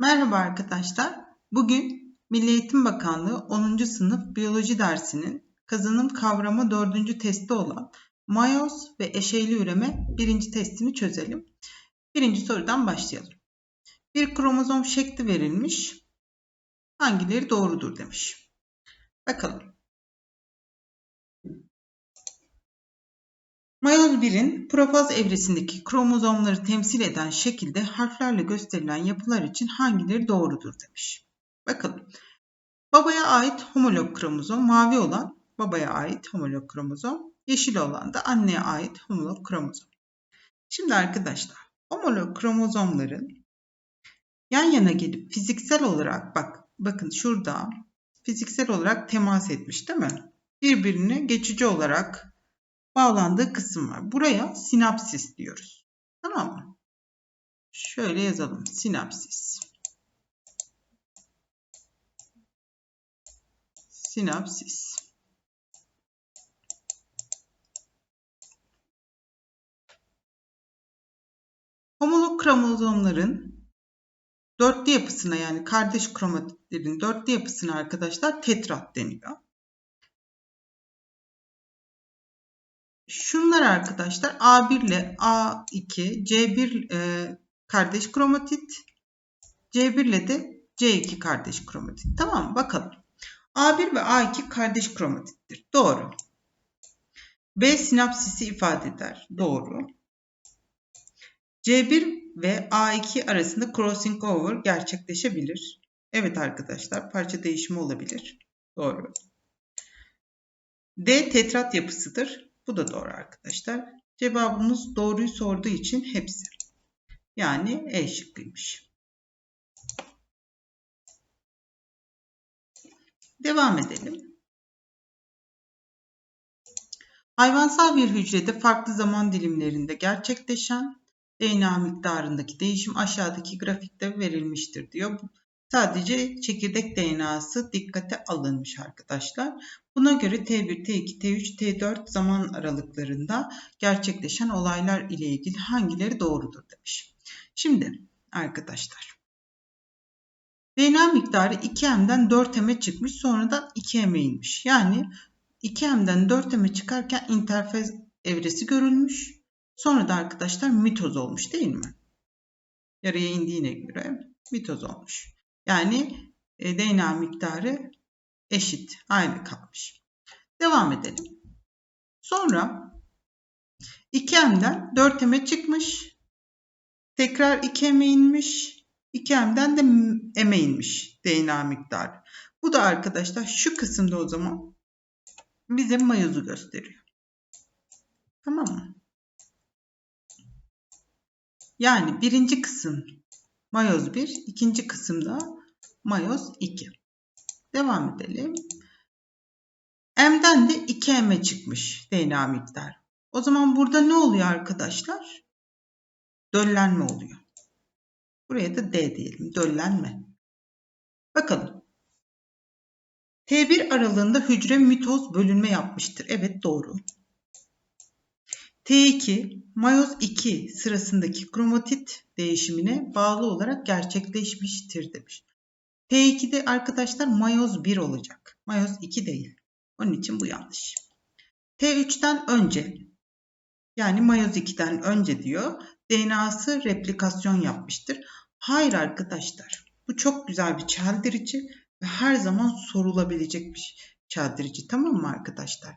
Merhaba arkadaşlar. Bugün Milli Eğitim Bakanlığı 10. sınıf biyoloji dersinin kazanım kavrama 4. testi olan mayoz ve eşeyli üreme 1. testini çözelim. Birinci sorudan başlayalım. Bir kromozom şekli verilmiş. Hangileri doğrudur demiş. Bakalım. Mayoz 1'in profaz evresindeki kromozomları temsil eden şekilde harflerle gösterilen yapılar için hangileri doğrudur demiş. Bakalım. Babaya ait homolog kromozom mavi olan babaya ait homolog kromozom, yeşil olan da anneye ait homolog kromozom. Şimdi arkadaşlar homolog kromozomların yan yana gelip fiziksel olarak bak bakın şurada fiziksel olarak temas etmiş değil mi? Birbirine geçici olarak bağlandığı kısım var. Buraya sinapsis diyoruz. Tamam mı? Şöyle yazalım. Sinapsis. Sinapsis. Homolog kromozomların dörtlü yapısına yani kardeş kromatitlerin dörtlü yapısına arkadaşlar tetrat deniyor. Şunlar arkadaşlar A1 ile A2, C1 e, kardeş kromatit, C1 ile de C2 kardeş kromatit. Tamam? Bakalım. A1 ve A2 kardeş kromatittir. Doğru. B sinapsisi ifade eder. Doğru. C1 ve A2 arasında crossing over gerçekleşebilir. Evet arkadaşlar parça değişimi olabilir. Doğru. D tetrat yapısıdır. Bu da doğru arkadaşlar. Cevabımız doğruyu sorduğu için hepsi. Yani E şıkkıymış. Devam edelim. Hayvansal bir hücrede farklı zaman dilimlerinde gerçekleşen DNA miktarındaki değişim aşağıdaki grafikte verilmiştir diyor. Sadece çekirdek DNA'sı dikkate alınmış arkadaşlar. Buna göre T1, T2, T3, T4 zaman aralıklarında gerçekleşen olaylar ile ilgili hangileri doğrudur demiş. Şimdi arkadaşlar DNA miktarı 2M'den 4M'e çıkmış sonradan 2M'e inmiş. Yani 2M'den 4M'e çıkarken interfez evresi görülmüş. Sonra da arkadaşlar mitoz olmuş değil mi? Yarıya indiğine göre mitoz olmuş. Yani e, DNA miktarı eşit, aynı kalmış. Devam edelim. Sonra 2M'den 4M'e çıkmış. Tekrar 2M'e inmiş. 2M'den de M'e inmiş DNA miktarı. Bu da arkadaşlar şu kısımda o zaman bize mayozu gösteriyor. Tamam mı? Yani birinci kısım mayoz 1, ikinci kısımda mayoz 2. Devam edelim. M'den de 2M'e çıkmış DNA miktarı. O zaman burada ne oluyor arkadaşlar? Döllenme oluyor. Buraya da D diyelim. Döllenme. Bakalım. T1 aralığında hücre mitoz bölünme yapmıştır. Evet doğru. T2 mayoz 2 sırasındaki kromatit değişimine bağlı olarak gerçekleşmiştir demiş. T2'de arkadaşlar mayoz 1 olacak. Mayoz 2 değil. Onun için bu yanlış. T3'ten önce yani mayoz 2'den önce diyor DNA'sı replikasyon yapmıştır. Hayır arkadaşlar. Bu çok güzel bir çeldirici ve her zaman sorulabilecek bir çeldirici. Tamam mı arkadaşlar?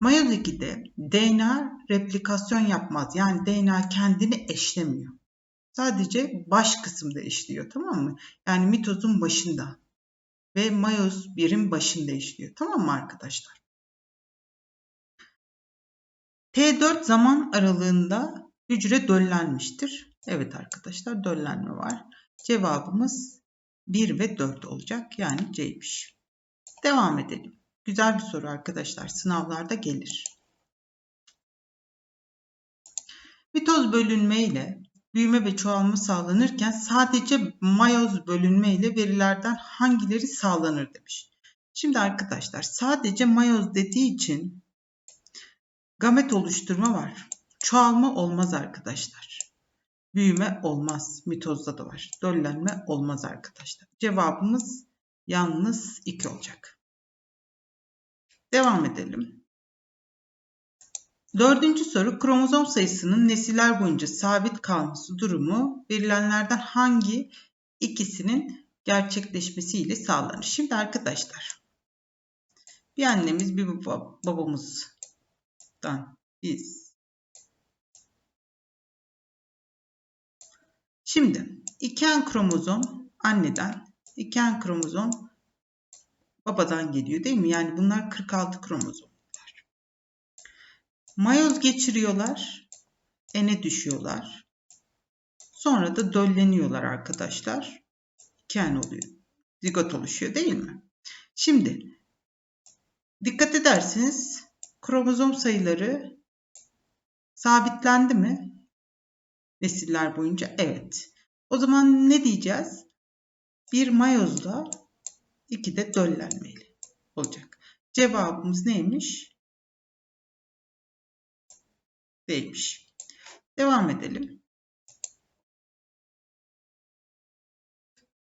Mayoz 2'de DNA replikasyon yapmaz. Yani DNA kendini eşlemiyor. Sadece baş kısımda işliyor tamam mı? Yani mitozun başında ve mayoz birin başında işliyor. Tamam mı arkadaşlar? T4 zaman aralığında hücre döllenmiştir. Evet arkadaşlar döllenme var. Cevabımız 1 ve 4 olacak. Yani C'ymiş. Devam edelim. Güzel bir soru arkadaşlar. Sınavlarda gelir. Mitoz bölünme ile büyüme ve çoğalma sağlanırken sadece mayoz bölünme ile verilerden hangileri sağlanır demiş. Şimdi arkadaşlar sadece mayoz dediği için gamet oluşturma var. Çoğalma olmaz arkadaşlar. büyüme olmaz. Mitozda da var. Döllenme olmaz arkadaşlar. Cevabımız yalnız 2 olacak. Devam edelim. Dördüncü soru kromozom sayısının nesiller boyunca sabit kalması durumu verilenlerden hangi ikisinin gerçekleşmesiyle sağlanır? Şimdi arkadaşlar bir annemiz bir babamızdan biz Şimdi iki en kromozom anneden, iki en kromozom babadan geliyor değil mi? Yani bunlar 46 kromozomlar. Mayoz geçiriyorlar, ene düşüyorlar. Sonra da dölleniyorlar arkadaşlar. İki en oluyor. Zigot oluşuyor değil mi? Şimdi dikkat edersiniz kromozom sayıları sabitlendi mi? Nesiller boyunca evet. O zaman ne diyeceğiz? Bir mayozla iki de döllenmeli olacak. Cevabımız neymiş? Değilmiş. Devam edelim.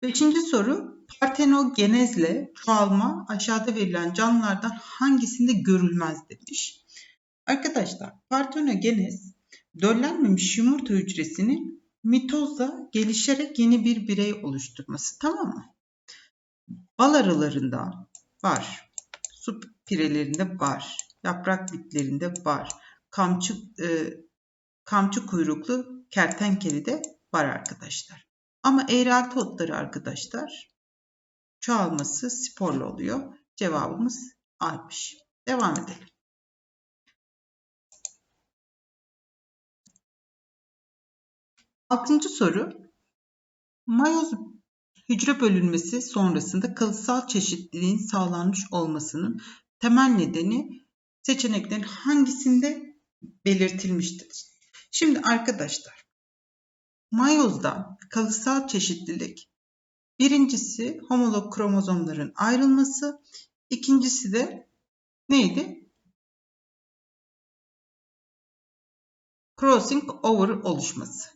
Beşinci soru partenogenezle çoğalma aşağıda verilen canlılardan hangisinde görülmez demiş. Arkadaşlar partenogenez döllenmemiş yumurta hücresinin mitozda gelişerek yeni bir birey oluşturması tamam mı? Bal arılarında var. Su pirelerinde var. Yaprak bitlerinde var. Kamçı, e, kamçı kuyruklu kertenkelede var arkadaşlar. Ama eğrelti otları arkadaşlar çoğalması sporlu oluyor. Cevabımız A'ymış. Devam edelim. Altıncı soru. Mayoz hücre bölünmesi sonrasında kalıtsal çeşitliliğin sağlanmış olmasının temel nedeni seçeneklerin hangisinde belirtilmiştir? Şimdi arkadaşlar, mayozda kalıtsal çeşitlilik birincisi homolog kromozomların ayrılması, ikincisi de neydi? Crossing over oluşması.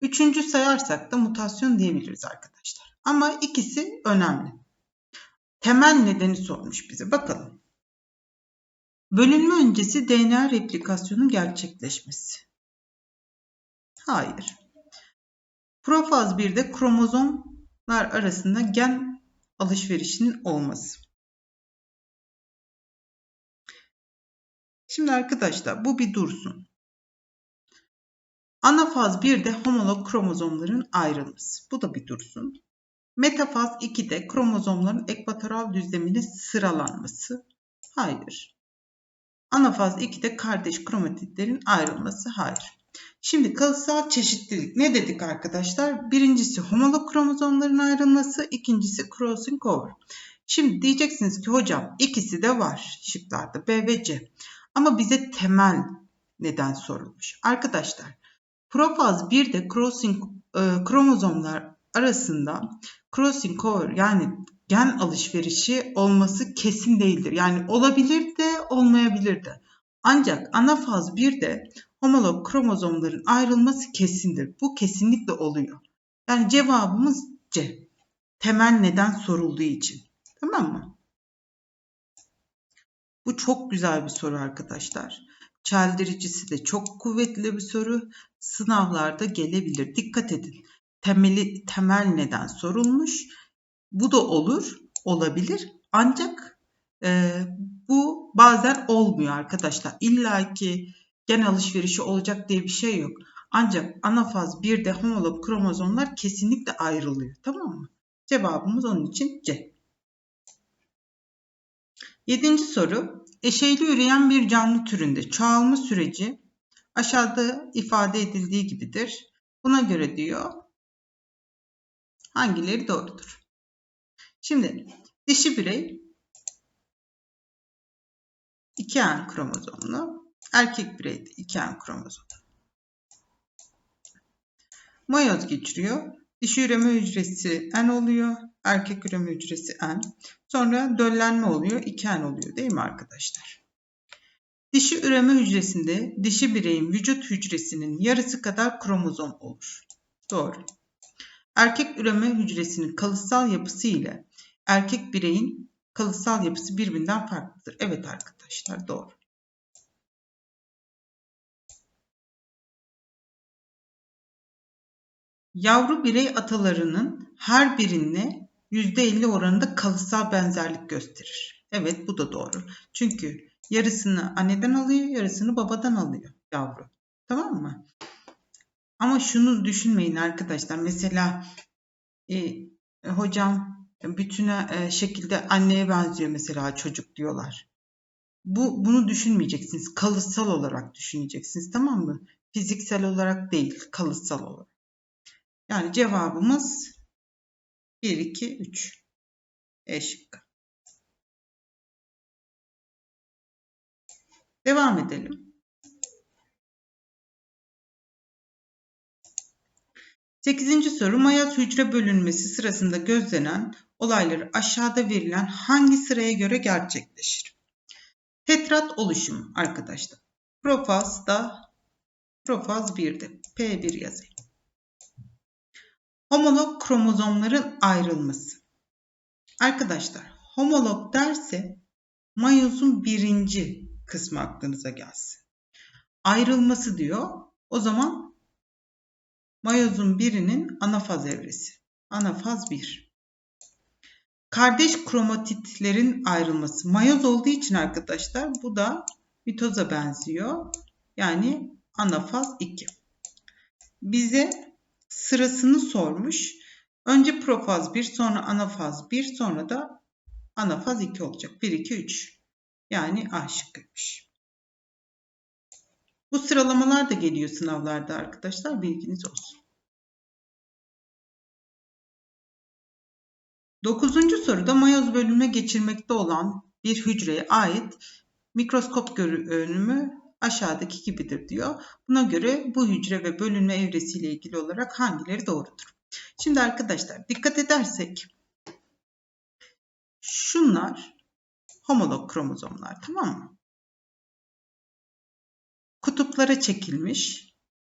Üçüncü sayarsak da mutasyon diyebiliriz arkadaşlar. Ama ikisi önemli. Temel nedeni sormuş bize. Bakalım. Bölünme öncesi DNA replikasyonu gerçekleşmesi. Hayır. Profaz 1'de kromozomlar arasında gen alışverişinin olması. Şimdi arkadaşlar bu bir dursun. Anafaz 1'de homolog kromozomların ayrılması. Bu da bir dursun. Metafaz 2'de kromozomların ekvatoral düzlemine sıralanması. Hayır. Anafaz 2'de kardeş kromatitlerin ayrılması. Hayır. Şimdi kalıtsal çeşitlilik ne dedik arkadaşlar? Birincisi homolog kromozomların ayrılması, ikincisi crossing over. Şimdi diyeceksiniz ki hocam ikisi de var şıklarda B ve C. Ama bize temel neden sorulmuş. Arkadaşlar Profaz 1'de crossing e, kromozomlar arasında crossing over yani gen alışverişi olması kesin değildir. Yani olabilir de olmayabilir de. Ancak anafaz 1'de homolog kromozomların ayrılması kesindir. Bu kesinlikle oluyor. Yani cevabımız C. Temel neden sorulduğu için. Tamam mı? Bu çok güzel bir soru arkadaşlar. Çeldiricisi de çok kuvvetli bir soru. Sınavlarda gelebilir. Dikkat edin. Temeli, temel neden sorulmuş. Bu da olur, olabilir. Ancak e, bu bazen olmuyor arkadaşlar. İlla ki gen alışverişi olacak diye bir şey yok. Ancak anafaz 1'de homolog kromozomlar kesinlikle ayrılıyor. Tamam mı? Cevabımız onun için C. Yedinci soru. Eşeyli üreyen bir canlı türünde çoğalma süreci aşağıda ifade edildiği gibidir. Buna göre diyor hangileri doğrudur? Şimdi dişi birey 2N kromozomlu, erkek birey de 2N kromozomlu. Mayoz geçiriyor. Dişi üreme hücresi N oluyor. Erkek üreme hücresi N. Sonra döllenme oluyor. 2N oluyor değil mi arkadaşlar? Dişi üreme hücresinde dişi bireyin vücut hücresinin yarısı kadar kromozom olur. Doğru. Erkek üreme hücresinin kalıtsal yapısı ile erkek bireyin kalıtsal yapısı birbirinden farklıdır. Evet arkadaşlar doğru. Yavru birey atalarının her birine %50 oranında kalıtsal benzerlik gösterir. Evet bu da doğru. Çünkü yarısını anneden alıyor, yarısını babadan alıyor yavru. Tamam mı? Ama şunu düşünmeyin arkadaşlar. Mesela e, hocam bütüne e, şekilde anneye benziyor mesela çocuk diyorlar. Bu bunu düşünmeyeceksiniz. Kalıtsal olarak düşüneceksiniz. Tamam mı? Fiziksel olarak değil, kalıtsal olarak. Yani cevabımız 1, 2, 3. E şıkkı. Devam edelim. 8. soru mayat hücre bölünmesi sırasında gözlenen olayları aşağıda verilen hangi sıraya göre gerçekleşir? Tetrat oluşumu arkadaşlar. Profaz da profaz 1'de P1 yazayım. Homolog kromozomların ayrılması. Arkadaşlar homolog derse mayozun birinci kısmı aklınıza gelsin. Ayrılması diyor. O zaman mayozun birinin anafaz evresi. Anafaz 1. Kardeş kromatitlerin ayrılması. Mayoz olduğu için arkadaşlar bu da mitoza benziyor. Yani anafaz 2. Bize sırasını sormuş. Önce profaz 1 sonra anafaz 1 sonra da anafaz 2 olacak. 1 2 3. Yani A şıkkıymış. Bu sıralamalar da geliyor sınavlarda arkadaşlar. Bilginiz olsun. Dokuzuncu soruda mayoz bölümüne geçirmekte olan bir hücreye ait mikroskop görünümü aşağıdaki gibidir diyor. Buna göre bu hücre ve bölünme evresiyle ilgili olarak hangileri doğrudur? Şimdi arkadaşlar dikkat edersek şunlar homolog kromozomlar tamam mı? Kutuplara çekilmiş.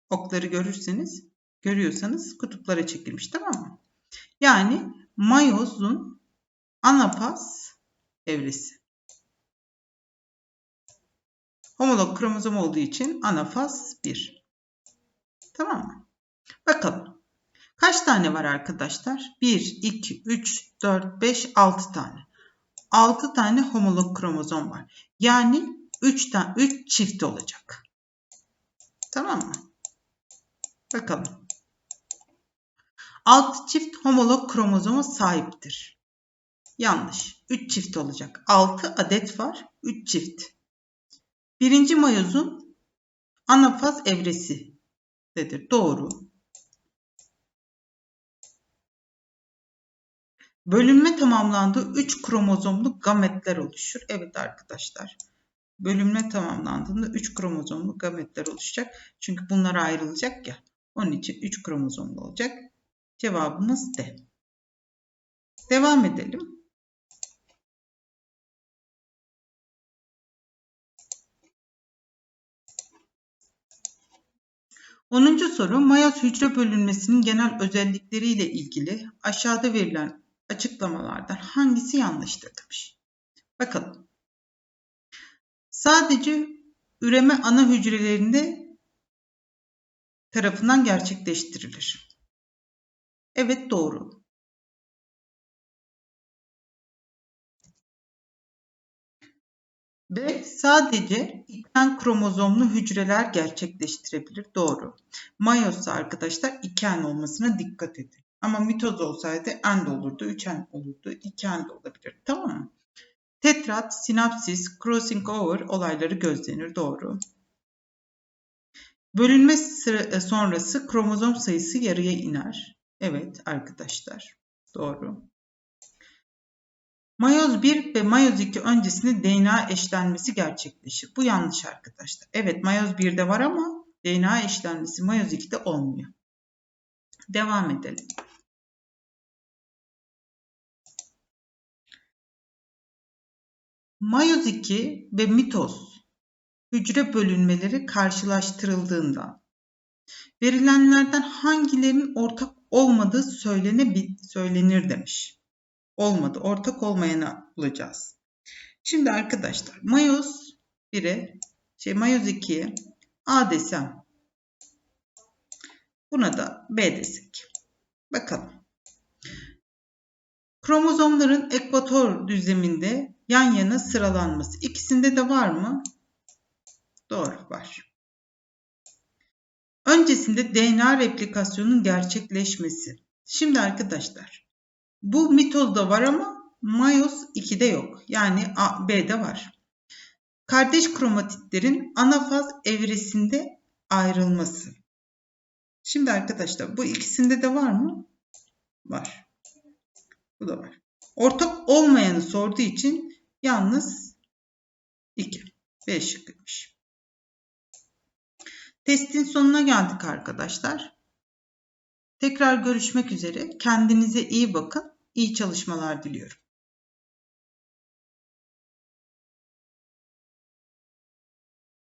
Okları görürseniz, görüyorsanız kutuplara çekilmiş tamam mı? Yani mayozun anapaz evresi. Homolog kromozom olduğu için anafaz 1. Tamam mı? Bakalım. Kaç tane var arkadaşlar? 1, 2, 3, 4, 5, 6 tane. 6 tane homolog kromozom var. Yani 3 tane 3 çift olacak. Tamam mı? Bakalım. 6 çift homolog kromozoma sahiptir. Yanlış. 3 çift olacak. 6 adet var. 3 çift. Birinci mayozun anafaz evresidir. Doğru. Bölünme tamamlandığı 3 kromozomlu gametler oluşur. Evet arkadaşlar. Bölünme tamamlandığında 3 kromozomlu gametler oluşacak. Çünkü bunlar ayrılacak ya. Onun için 3 kromozomlu olacak. Cevabımız D. Devam edelim. 10. soru Mayaz hücre bölünmesinin genel özellikleriyle ilgili aşağıda verilen açıklamalardan hangisi yanlıştır demiş. Bakalım. Sadece üreme ana hücrelerinde tarafından gerçekleştirilir. Evet doğru. B. Sadece iken kromozomlu hücreler gerçekleştirebilir. Doğru. Mayozsa arkadaşlar iken olmasına dikkat edin. Ama mitoz olsaydı en de olurdu, üçen olurdu, iken de olabilir. Tamam mı? Tetrat, sinapsis, crossing over olayları gözlenir. Doğru. Bölünme e, sonrası kromozom sayısı yarıya iner. Evet arkadaşlar. Doğru. Mayoz 1 ve mayoz 2 öncesinde DNA eşlenmesi gerçekleşir. Bu yanlış arkadaşlar. Evet mayoz 1'de var ama DNA eşlenmesi mayoz 2'de olmuyor. Devam edelim. Mayoz 2 ve mitoz hücre bölünmeleri karşılaştırıldığında verilenlerden hangilerinin ortak olmadığı söylenebil söylenir demiş. Olmadı. Ortak olmayanı bulacağız. Şimdi arkadaşlar mayoz 1'e şey mayoz 2'ye A desem buna da B desek. Bakalım. Kromozomların ekvator düzleminde yan yana sıralanması. İkisinde de var mı? Doğru var. Öncesinde DNA replikasyonunun gerçekleşmesi. Şimdi arkadaşlar bu mitozda var ama mayoz 2'de yok. Yani A, B'de var. Kardeş kromatitlerin anafaz evresinde ayrılması. Şimdi arkadaşlar bu ikisinde de var mı? Var. Bu da var. Ortak olmayanı sorduğu için yalnız 2. B şıkkıymış. Testin sonuna geldik arkadaşlar. Tekrar görüşmek üzere. Kendinize iyi bakın. İyi çalışmalar diliyorum.